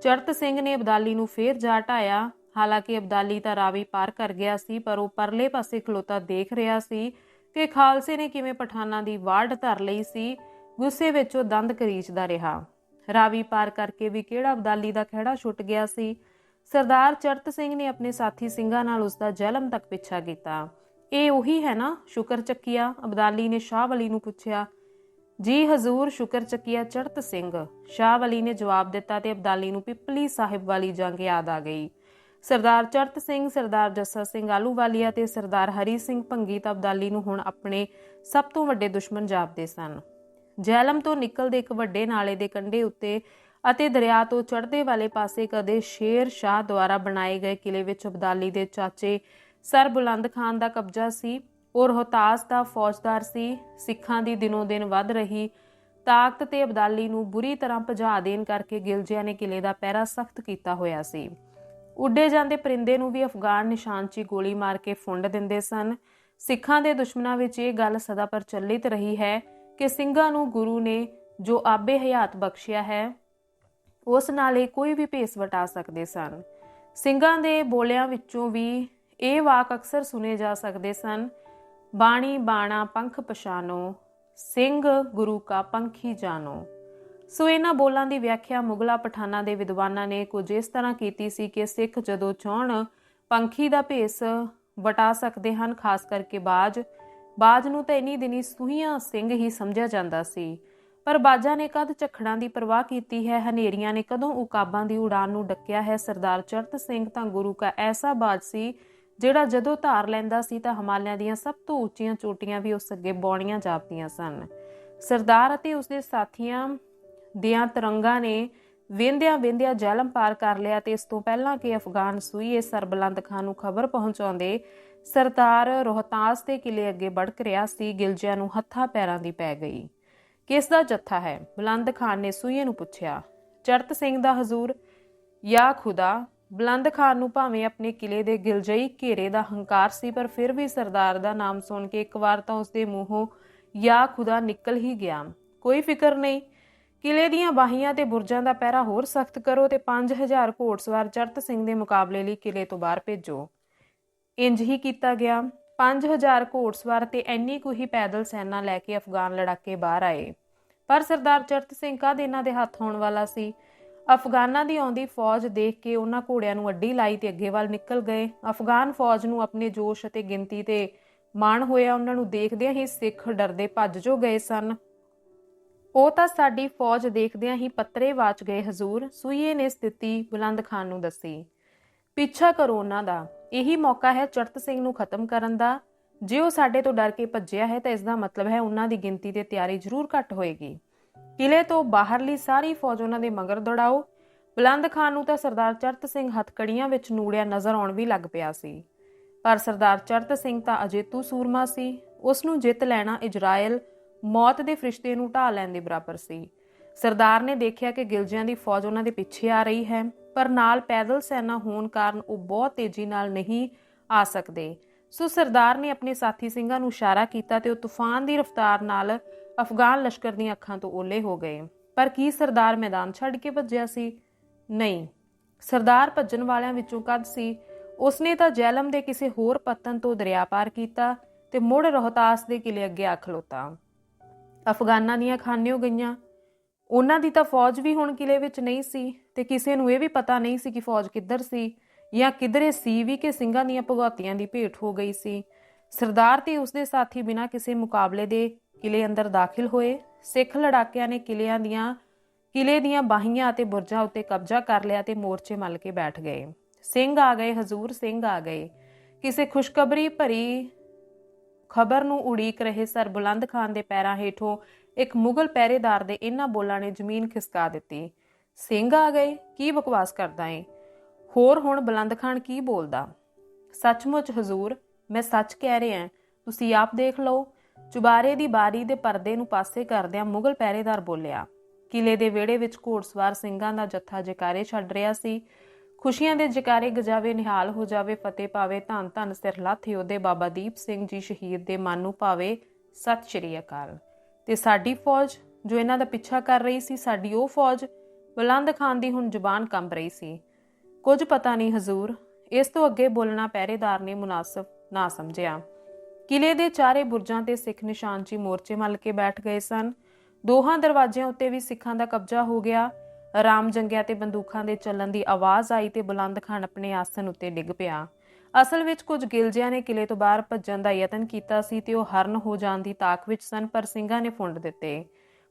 ਚੜਤ ਸਿੰਘ ਨੇ ਅਬਦਾਲੀ ਨੂੰ ਫੇਰ ਜਾ ਢਾਇਆ ਹਾਲਾਂਕਿ ਅਬਦਾਲੀ ਤਾਂ ਰਾਵੀ ਪਾਰ ਕਰ ਗਿਆ ਸੀ, ਪਰ ਉਹ ਪਰਲੇ ਪਾਸੇ ਖਲੋਤਾ ਦੇਖ ਰਿਹਾ ਸੀ ਕਿ ਖਾਲਸੇ ਨੇ ਕਿਵੇਂ ਪਠਾਨਾਂ ਦੀ ਵਾਰਡ ਧਰ ਲਈ ਸੀ। ਗੁੱਸੇ ਵਿੱਚ ਉਹ ਦੰਦ ਕਰੀਚਦਾ ਰਿਹਾ। ਰਾਵੀ ਪਾਰ ਕਰਕੇ ਵੀ ਕਿਹੜਾ ਅਬਦਾਲੀ ਦਾ ਖਹਿੜਾ ਛੁੱਟ ਗਿਆ ਸੀ। ਸਰਦਾਰ ਚੜਤ ਸਿੰਘ ਨੇ ਆਪਣੇ ਸਾਥੀ ਸਿੰਘਾਂ ਨਾਲ ਉਸ ਦਾ ਜਲਮ ਤੱਕ ਪਿੱਛਾ ਕੀਤਾ। ਇਹ ਉਹੀ ਹੈ ਨਾ, ਸ਼ੁਕਰ ਚੱਕੀਆ, ਅਬਦਾਲੀ ਨੇ ਸ਼ਾਹ ਵਲੀ ਨੂੰ ਪੁੱਛਿਆ। ਜੀ ਹਜ਼ੂਰ, ਸ਼ੁਕਰ ਚੱਕੀਆ ਚੜਤ ਸਿੰਘ। ਸ਼ਾਹ ਵਲੀ ਨੇ ਜਵਾਬ ਦਿੱਤਾ ਤੇ ਅਬਦਾਲੀ ਨੂੰ ਪਿੱਪਲੀ ਸਾਹਿਬ ਵਾਲੀ ਜੰਗ ਯਾਦ ਆ ਗਈ। ਸਰਦਾਰ ਚੜਤ ਸਿੰਘ, ਸਰਦਾਰ ਜੱਸਾ ਸਿੰਘ ਆਲੂਵਾਲੀਆ ਤੇ ਸਰਦਾਰ ਹਰੀ ਸਿੰਘ ਭੰਗੀ ਤਾਂ ਅਬਦਾਲੀ ਨੂੰ ਹੁਣ ਆਪਣੇ ਸਭ ਤੋਂ ਵੱਡੇ ਦੁਸ਼ਮਣ ਜਾਪਦੇ ਸਨ। ਜੈਲਮ ਤੋਂ ਨਿਕਲਦੇ ਇੱਕ ਵੱਡੇ ਨਾਲੇ ਦੇ ਕੰਢੇ ਉੱਤੇ ਅਤੇ ਦਰਿਆ ਤੋਂ ਚੜ੍ਹਦੇ ਵਾਲੇ ਪਾਸੇ ਕਦੇ ਸ਼ੇਰ ਸ਼ਾਹ ਦੁਆਰਾ ਬਣਾਏ ਗਏ ਕਿਲੇ ਵਿੱਚ ਅਬਦਾਲੀ ਦੇ ਚਾਚੇ ਸਰ ਬੁਲੰਦ ਖਾਨ ਦਾ ਕਬਜ਼ਾ ਸੀ। ਉਹ ਰੋਹਤਾਸ ਦਾ ਫੌਜਦਾਰ ਸੀ। ਸਿੱਖਾਂ ਦੀ ਦਿਨੋਂ ਦਿਨ ਵੱਧ ਰਹੀ ਤਾਕਤ ਤੇ ਅਬਦਾਲੀ ਨੂੰ ਬੁਰੀ ਤਰ੍ਹਾਂ ਭਜਾ ਦੇਣ ਕਰਕੇ ਗਿਲਜਿਆਂ ਨੇ ਕਿਲੇ ਦਾ ਪਹਿਰਾ ਸਖਤ ਕੀਤਾ ਹੋਇਆ ਸੀ। ਉੱਡੇ ਜਾਂਦੇ ਪਰਿੰਦੇ ਨੂੰ ਵੀ ਅਫਗਾਨ ਨਿਸ਼ਾਨਚੀ ਗੋਲੀ ਮਾਰ ਕੇ ਫੁੰਡ ਦਿੰਦੇ ਸਨ। ਸਿੱਖਾਂ ਦੇ ਦੁਸ਼ਮਣਾਂ ਵਿੱਚ ਇਹ ਗੱਲ ਸਦਾ ਪ੍ਰਚਲਿਤ ਰਹੀ ਹੈ ਕਿ ਸਿੰਘਾਂ ਨੂੰ ਗੁਰੂ ਨੇ ਜੋ ਆਬੇ ਹਯਾਤ ਬਖਸ਼ਿਆ ਹੈ, ਉਸ ਨਾਲ ਇਹ ਕੋਈ ਵੀ ਭੇਸ ਵਟਾ ਸਕਦੇ ਸਨ। ਸਿੰਘਾਂ ਦੇ ਬੋਲਿਆਂ ਵਿੱਚੋਂ ਵੀ ਇਹ ਵਾਕ ਅਕਸਰ ਸੁਨੇ ਜਾ ਸਕਦੇ ਸਨ, ਬਾਣੀ ਬਾਣਾ ਪੰਖ ਪਛਾਨੋ, ਸਿੰਘ ਗੁਰੂ ਕਾ ਪੰਖੀ ਜਾਨੋ। ਸੋ ਇਹਨਾਂ ਬੋਲਾਂ ਦੀ ਵਿਆਖਿਆ ਮੁਗਲਾ ਪਠਾਨਾਂ ਦੇ ਵਿਦਵਾਨਾਂ ਨੇ ਕੁਝ ਇਸ ਤਰ੍ਹਾਂ ਕੀਤੀ ਸੀ ਕਿ ਸਿੱਖ ਜਦੋਂ ਚਾਹਣ ਪੰਖੀ ਦਾ ਭੇਸ ਵਟਾ ਸਕਦੇ ਹਨ, ਖਾਸ ਕਰਕੇ ਬਾਜ ਬਾਜ ਨੂੰ ਤਾਂ ਇਨੀ ਦਿਨੀ ਸੁਹੀਆਂ ਸਿੰਘ ਹੀ ਸਮਝਿਆ ਜਾਂਦਾ ਸੀ। ਪਰ ਬਾਜਾਂ ਨੇ ਕਦ ਝਖੜਾਂ ਦੀ ਪਰਵਾਹ ਕੀਤੀ ਹੈ? ਹਨੇਰੀਆਂ ਨੇ ਕਦੋਂ ਉਕਾਬਾਂ ਦੀ ਉਡਾਨ ਨੂੰ ਡੱਕਿਆ ਹੈ? ਸਰਦਾਰ ਚੜਤ ਸਿੰਘ ਤਾਂ ਗੁਰੂ ਕਾ ਐਸਾ ਬਾਜ ਸੀ, ਜਿਹੜਾ ਜਦੋਂ ਧਾਰ ਲੈਂਦਾ ਸੀ ਤਾਂ ਹਿਮਾਲਿਆਂ ਦੀਆਂ ਸਭ ਤੋਂ ਉੱਚੀਆਂ ਚੋਟੀਆਂ ਵੀ ਉਸ ਅੱਗੇ ਬੌਣੀਆਂ ਜਾਪਦੀਆਂ ਸਨ। ਸਰਦਾਰ ਅਤੇ ਉਸਦੇ ਸਾਥੀਆਂ ਦੀਆਂ ਤਰੰਗਾਂ ਨੇ ਵੇਂਦਿਆਂ ਵੇਂਦਿਆਂ ਜਲਮ ਪਾਰ ਕਰ ਲਿਆ ਤੇ ਇਸ ਤੋਂ ਪਹਿਲਾਂ ਕਿ ਅਫਗਾਨ ਸੂਈਏ ਸਰਬਲੰਦ ਖਾਨ ਨੂੰ ਖਬਰ ਪਹੁੰਚਾਉਂਦੇ ਸਰਦਾਰ ਰੋਹਤਾਸ ਦੇ ਕਿਲੇ ਅੱਗੇ ਬੜਕ ਰਿਹਾ ਸੀ, ਗਿਲਜਿਆਂ ਨੂੰ ਹੱਥਾਂ ਪੈਰਾਂ ਦੀ ਪੈ ਗਈ। ਕਿਸ ਦਾ ਜੱਥਾ ਹੈ? ਬੁਲੰਦ ਖਾਨ ਨੇ ਸੂਈਏ ਨੂੰ ਪੁੱਛਿਆ। ਚਰਤ ਸਿੰਘ ਦਾ ਹਜ਼ੂਰ। ਯਾ ਖੁਦਾ, ਬੁਲੰਦ ਖਾਨ ਨੂੰ ਭਾਵੇਂ ਆਪਣੇ ਕਿਲੇ ਦੇ ਗਿਲਜਈ ਘੇਰੇ ਦਾ ਹੰਕਾਰ ਸੀ, ਪਰ ਫਿਰ ਵੀ ਸਰਦਾਰ ਦਾ ਨਾਮ ਸੁਣ ਕੇ ਇੱਕ ਵਾਰ ਤਾਂ ਉਸਦੇ ਮੂੰਹੋਂ ਯਾ ਖੁਦਾ ਨਿਕਲ ਹੀ ਗਿਆ। ਕੋਈ ਫਿਕਰ ਨਹੀਂ। ਕਿਲੇ ਦੀਆਂ ਬਾਹੀਆਂ ਤੇ ਬੁਰਜਾਂ ਦਾ ਪਹਿਰਾ ਹੋਰ ਸਖਤ ਕਰੋ ਤੇ 5000 ਘੋੜਸਵਾਰ ਚਰਤ ਸਿੰਘ ਦੇ ਮੁਕਾਬਲੇ ਲਈ ਕਿਲੇ ਤੋਂ ਬਾਹਰ ਭੇਜੋ। ਇੰਜ ਹੀ ਕੀਤਾ ਗਿਆ। 5000 ਘੋੜਸਵਾਰ ਤੇ ਐਨੀ ਕੁ ਹੀ ਪੈਦਲ ਸੈਨਾ ਲੈ ਕੇ ਅਫਗਾਨ ਲੜਾਕੇ ਬਾਹਰ ਆਏ। ਪਰ ਸਰਦਾਰ ਚਰਤ ਸਿੰਘ ਕਦ ਇਹਨਾਂ ਦੇ ਹੱਥ ਹੋਣ ਵਾਲਾ ਸੀ? ਅਫਗਾਨਾਂ ਦੀ ਆਉਂਦੀ ਫੌਜ ਦੇਖ ਕੇ ਉਹਨਾਂ ਘੋੜਿਆਂ ਨੂੰ ਅੱਡੀ ਲਾਈ ਤੇ ਅੱਗੇ ਵੱਲ ਨਿਕਲ ਗਏ। ਅਫਗਾਨ ਫੌਜ ਨੂੰ ਆਪਣੇ ਜੋਸ਼ ਅਤੇ ਗਿਣਤੀ ਤੇ ਮਾਣ ਹੋਇਆ। ਉਹਨਾਂ ਨੂੰ ਦੇਖਦਿਆਂ ਹੀ ਸਿੱਖ ਡਰਦੇ ਭੱਜ ਜੋ ਗਏ ਸਨ। ਉਹ ਤਾਂ ਸਾਡੀ ਫੌਜ ਦੇਖਦਿਆਂ ਹੀ ਪੱਤਰੇ ਵਾਚ ਗਏ, ਹਜ਼ੂਰ, ਸੂਈਏ ਨੇ ਸਥਿਤੀ ਬੁਲੰਦ ਖਾਨ ਨੂੰ ਦੱਸੀ। ਪਿੱਛਾ ਕਰੋ ਉਹਨਾਂ ਦਾ। ਇਹੀ ਮੌਕਾ ਹੈ ਚੜਤ ਸਿੰਘ ਨੂੰ ਖਤਮ ਕਰਨ ਦਾ। ਜੇ ਉਹ ਸਾਡੇ ਤੋਂ ਡਰ ਕੇ ਭੱਜਿਆ ਹੈ ਤਾਂ ਇਸ ਦਾ ਮਤਲਬ ਹੈ ਉਹਨਾਂ ਦੀ ਗਿਣਤੀ ਤੇ ਤਿਆਰੀ ਜ਼ਰੂਰ ਘੱਟ ਹੋਏਗੀ। ਕਿਲੇ ਤੋਂ ਬਾਹਰਲੀ ਸਾਰੀ ਫੌਜ ਉਹਨਾਂ ਦੇ ਮਗਰ ਦੌੜਾਓ। ਬੁਲੰਦ ਖਾਨ ਨੂੰ ਤਾਂ ਸਰਦਾਰ ਚਰਤ ਸਿੰਘ ਹੱਥਕੜੀਆਂ ਵਿੱਚ ਨੂੜਿਆ ਨਜ਼ਰ ਆਉਣ ਵੀ ਲੱਗ ਪਿਆ ਸੀ। ਪਰ ਸਰਦਾਰ ਚਰਤ ਸਿੰਘ ਤਾਂ ਅਜੇਤੂ ਸੂਰਮਾ ਸੀ। ਉਸ ਨੂੰ ਜਿੱਤ ਲੈਣਾ ਇਜ਼ਰਾਈਲ ਮੌਤ ਦੇ ਫਰਿਸ਼ਤੇ ਨੂੰ ਢਾ ਲੈਣ ਦੇ ਬਰਾਬਰ ਸੀ। ਸਰਦਾਰ ਨੇ ਦੇਖਿਆ ਕਿ ਗਿਲਜਿਆਂ ਦੀ ਫੌਜ ਉਹਨਾਂ ਦੇ ਪਿੱਛੇ ਆ ਰਹੀ ਹੈ। ਪਰ ਨਾਲ ਪੈਦਲ ਸੈਨਾ ਹੋਣ ਕਾਰਨ ਉਹ ਬਹੁਤ ਤੇਜ਼ੀ ਨਾਲ ਨਹੀਂ ਆ ਸਕਦੇ। ਸੋ ਸਰਦਾਰ ਨੇ ਆਪਣੇ ਸਾਥੀ ਸਿੰਘਾਂ ਨੂੰ ਇਸ਼ਾਰਾ ਕੀਤਾ ਤੇ ਉਹ ਤੂਫਾਨ ਦੀ ਰਫ਼ਤਾਰ ਨਾਲ ਅਫਗਾਨ ਲਸ਼ਕਰ ਦੀਆਂ ਅੱਖਾਂ ਤੋਂ ਓਲੇ ਹੋ ਗਏ। ਪਰ ਕੀ ਸਰਦਾਰ ਮੈਦਾਨ ਛੱਡ ਕੇ ਭੱਜਿਆ ਸੀ? ਨਹੀਂ। ਸਰਦਾਰ ਭੱਜਣ ਵਾਲਿਆਂ ਵਿੱਚੋਂ ਕਦ ਸੀ। ਉਸਨੇ ਤਾਂ ਜੈਲਮ ਦੇ ਕਿਸੇ ਹੋਰ ਪਤਨ ਤੋਂ ਦਰਿਆ ਪਾਰ ਕੀਤਾ ਤੇ ਮੁੜ ਰੋਹਤਾਸ ਦੇ ਕਿਲੇ ਅੱਗੇ ਆ ਖਲੋਤਾ। ਅਫਗਾਨਾਂ ਦੀਆਂ ਖਾਨਿਓ ਗਈਆਂ। ਉਹਨਾਂ ਦੀ ਤਾਂ ਫੌਜ ਵੀ ਹੁਣ ਕਿਲੇ ਵਿੱਚ ਨਹੀਂ ਸੀ। ਤੇ ਕਿਸੇ ਨੂੰ ਇਹ ਵੀ ਪਤਾ ਨਹੀਂ ਸੀ ਕਿ ਫੌਜ ਕਿੱਧਰ ਸੀ ਜਾਂ ਕਿਧਰੇ ਸੀ ਵੀ ਕਿ ਸਿੰਘਾਂ ਦੀਆਂ ਭਗੌਤੀਆਂ ਦੀ ਭੇਟ ਹੋ ਗਈ ਸੀ। ਸਰਦਾਰ ਤੇ ਉਸਦੇ ਸਾਥੀ ਬਿਨਾਂ ਕਿਸੇ ਮੁਕਾਬਲੇ ਦੇ ਕਿਲੇ ਅੰਦਰ ਦਾਖਲ ਹੋਏ। ਸਿੱਖ ਲੜਾਕਿਆਂ ਨੇ ਕਿਲਿਆਂ ਦੀਆਂ ਕਿਲੇ ਦੀਆਂ ਬਾਹੀਆਂ ਅਤੇ ਬੁਰਜਾਂ ਉੱਤੇ ਕਬਜ਼ਾ ਕਰ ਲਿਆ ਤੇ ਮੋਰਚੇ ਮੱਲ ਕੇ ਬੈਠ ਗਏ। ਸਿੰਘ ਆ ਗਏ, ਹਜ਼ੂਰ ਸਿੰਘ ਆ ਗਏ। ਕਿਸੇ ਖੁਸ਼ਖਬਰੀ ਭਰੀ ਖਬਰ ਨੂੰ ਉਡੀਕ ਰਹੇ ਸਰ ਬੁਲੰਦ ਖਾਨ ਦੇ ਪੈਰਾਂ ਹੇਠੋਂ ਇੱਕ ਮੁਗਲ ਪਹਿਰੇਦਾਰ ਦੇ ਇਹਨਾਂ ਬੋਲਾਂ ਨੇ ਜ਼ਮੀਨ ਖਿਸਕਾ ਦਿੱਤੀ। ਸਿੰਘ ਆ ਗਏ, ਕੀ ਬਕਵਾਸ ਕਰਦਾ ਏ? ਹੋਰ ਹੁਣ ਬੁਲੰਦ ਖਾਨ ਕੀ ਬੋਲਦਾ? ਸੱਚਮੁੱਚ ਹਜ਼ੂਰ, ਮੈਂ ਸੱਚ ਕਹਿ ਰਿਹਾ ਤੁਸੀਂ ਆਪ ਦੇਖ ਲਓ। ਚੁਬਾਰੇ ਦੀ ਬਾਰੀ ਦੇ ਪਰਦੇ ਨੂੰ ਪਾਸੇ ਕਰਦਿਆਂ ਮੁਗਲ ਪਹਿਰੇਦਾਰ ਬੋਲਿਆ, ਕਿਲੇ ਦੇ ਵਿਹੜੇ ਵਿੱਚ ਘੋੜਸਵਾਰ ਸਿੰਘਾਂ ਦਾ ਜੱਥਾ ਜਕਾਰੇ ਛੱਡ ਰਿਹਾ ਸੀ। ਖੁਸ਼ੀਆਂ ਦੇ ਜਕਾਰੇ ਗਜਾਵੇ ਨਿਹਾਲ ਹੋ ਜਾਵੇ, ਫਤਿਹ ਪਾਵੇ ਧੰਨ ਧੰਨ ਸਿਰ ਲਾਥੀ ਉਹਦੇ ਬਾਬਾ ਦੀਪ ਸਿੰਘ ਜੀ ਸ਼ਹੀਦ ਦੇ ਮਨ ਨੂੰ ਪਾਵੇ ਸਤਿ ਸ਼੍ਰੀ ਅਕਾਲ। ਤੇ ਸਾਡੀ ਫੌਜ, ਜੋ ਇਹਨਾਂ ਦਾ ਪਿੱਛਾ ਕਰ ਰਹੀ ਸੀ, ਸਾਡੀ ਉਹ ਫੌਜ ਬੁਲੰਦ ਖਾਨ ਦੀ ਹੁਣ ਜ਼ੁਬਾਨ ਕੰਬ ਰਹੀ ਸੀ। ਕੁਝ ਪਤਾ ਨਹੀਂ ਹਜ਼ੂਰ, ਇਸ ਤੋਂ ਅੱਗੇ ਬੋਲਣਾ ਪਹਿਰੇਦਾਰ ਨੇ ਮੁਨਾਸਬ ਨਾ ਸਮਝਿਆ। ਕਿਲੇ ਦੇ ਚਾਰੇ ਬੁਰਜਾਂ ਤੇ ਸਿੱਖ ਨਿਸ਼ਾਨਚੀ ਮੋਰਚੇ ਮੱਲ ਕੇ ਬੈਠ ਗਏ ਸਨ। ਦੋਹਾਂ ਦਰਵਾਜ਼ਿਆਂ ਉੱਤੇ ਵੀ ਸਿੱਖਾਂ ਦਾ ਕਬਜ਼ਾ ਹੋ ਗਿਆ। ਰਾਮ ਜੰਗਿਆ ਤੇ ਬੰਦੂਕਾਂ ਦੇ ਚੱਲਣ ਦੀ ਆਵਾਜ਼ ਆਈ ਤੇ ਬੁਲੰਦ ਖਾਨ ਆਪਣੇ ਆਸਨ ਉੱਤੇ ਡਿੱਗ ਪਿਆ। ਅਸਲ ਵਿੱਚ ਕੁਝ ਗਿਲਜਿਆਂ ਨੇ ਕਿਲੇ ਤੋਂ ਬਾਹਰ ਭੱਜਣ ਦਾ ਯਤਨ ਕੀਤਾ ਸੀ ਤੇ ਉਹ ਹਰਨ ਹੋ ਜਾਣ ਦੀ ਤਾਕ ਵਿੱਚ ਸਨ, ਪਰ ਸਿੰਘਾਂ ਨੇ ਫੁੰਡ ਦਿੱਤੇ।